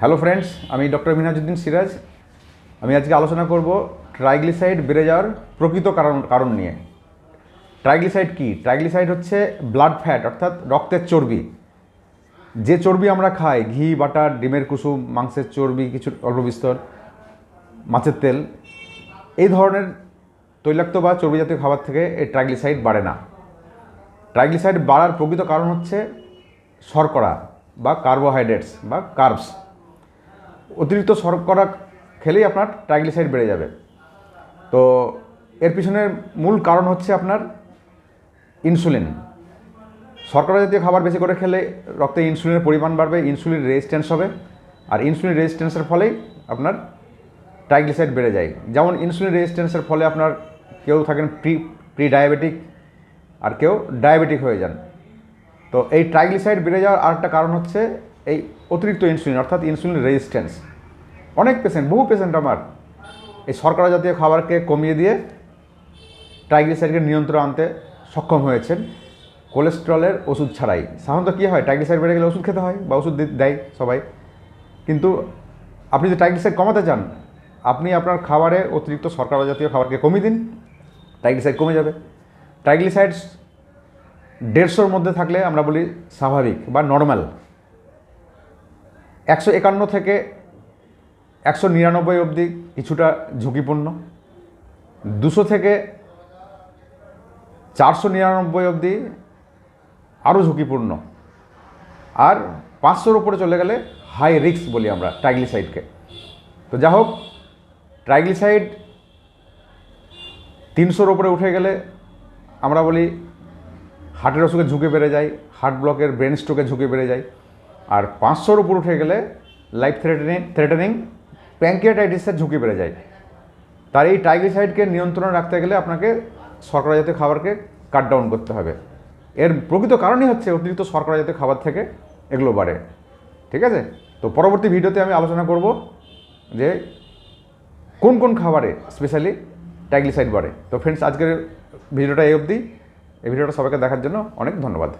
Hello friends আমি doctor Minajuddin Siraj আমি আজকে আলোচনা করব ট্রাইগ্লিসাইড বেড়ে যাওয়ার প্রকৃত কারণ কারণ নিয়ে। ট্রাইগ্লিসাইড কি? ট্রাইগ্লিসাইড হচ্ছে ব্লাড ফ্যাট অর্থাৎ রক্তের চর্বি। যে চর্বি আমরা খাই, ঘি, বাটার, ডিমের কুসুম, মাংসের চর্বি, কিছু অল্প বিস্তর, মাছের তেল, এই ধরনের তৈলাক্ত বা চর্বি জাতীয় খাবার থেকে এই ট্রাইগ্লিসাইড বাড়ে না। ট্রাইগ্লিসাইড বাড়ার প্রকৃত কারণ হচ্ছে শর্করা বা কার্বোহাইড্রেটস বা কার্বস অতিরিক্ত শর্করা খেলেই আপনার ট্রাইগ্লিসাইড বেড়ে যাবে। তো এর পিছনের মূল কারণ হচ্ছে আপনার ইনসুলিন। শর্করা জাতীয় খাবার বেশি করে খেলে রক্তে ইনসুলিনের পরিমাণ বাড়বে, ইনসুলিন রেজিস্ট্যান্স হবে আর ইনসুলিন রেজিস্ট্যান্সের ফলেই আপনার ট্রাইগ্লিসাইড বেড়ে যায়। যেমন ইনসুলিন রেজিস্ট্যান্সের ফলে আপনার কেউ থাকেন প্রি প্রি ডায়াবেটিক আর কেউ ডায়াবেটিক হয়ে যান। তো এই ট্রাইগ্লিসাইড বেড়ে যাওয়ার আরেকটা কারণ হচ্ছে এই অতিরিক্ত ইনসুলিন অর্থাৎ ইনসুলিন রেজিস্ট্যান্স অনেক পেশেন্ট বহু পেশেন্ট আমার, এই শর্করা জাতীয় খাবারকে কমিয়ে দিয়ে ট্রাইগ্লিসাইডকে নিয়ন্ত্রণ আনতে সক্ষম হয়েছেন। কোলেস্ট্রলের ওষুধ ছাড়াই। সাধারণত কী হয় ট্রাইগ্লিসাইড বেড়ে গেলে ওষুধ খেতে হয় বা ওষুধ দেয় সবাই। কিন্তু আপনি যদি ট্রাইগ্লিসাইড কমাতে চান, আপনি আপনার খাবারে অতিরিক্ত শর্করা জাতীয় খাবারকে কমিয়ে দিন ট্রাইগ্লিসাইড কমে যাবে। ট্রাইগ্লিসাইডস দেড়শোর মধ্যে থাকলে আমরা বলি স্বাভাবিক বা নর্মাল একশো একান্ন থেকে একশো নিরানব্বই অবধি কিছুটা ঝুঁকিপূর্ণ। দুশো থেকে চারশো নিরানব্বই অবধি আরও ঝুঁকিপূর্ণ। আর পাঁচশোর উপরে চলে গেলে হাই রিস্ক বলি আমরা ট্রাইগ্লিসাইডকে তো যা হোক ট্রাইগ্লিসাইড তিনশোর উপরে উঠে গেলে আমরা বলি হার্টের অসুখের ঝুঁকি বেড়ে যায় হার্ট ব্লকের ব্রেন স্ট্রোকের ঝুঁকি বেড়ে যায়। আর পাঁচশোর উপর উঠে গেলে লাইফ থ্রেটেনিং থ্রেটেনিং প্যাঙ্কিয়াটাইটিসের ঝুঁকি বেড়ে যায়। তার এই ট্রাইগ্লিসাইডকে নিয়ন্ত্রণে রাখতে গেলে আপনাকে শর্করা জাতীয় খাবারকে কাট ডাউন করতে হবে। এর প্রকৃত কারণই হচ্ছে অতিরিক্ত শর্করা জাতীয় খাবার থেকে এগুলো বাড়ে। ঠিক আছে? তো পরবর্তী ভিডিওতে আমি আলোচনা করব যে কোন কোন খাবারে স্পেশালি ট্রাইগ্লিসাইড বাড়ে। তো ফ্রেন্ডস আজকের ভিডিওটা এই অবধি। এই ভিডিওটা সবাইকে দেখার জন্য অনেক ধন্যবাদ।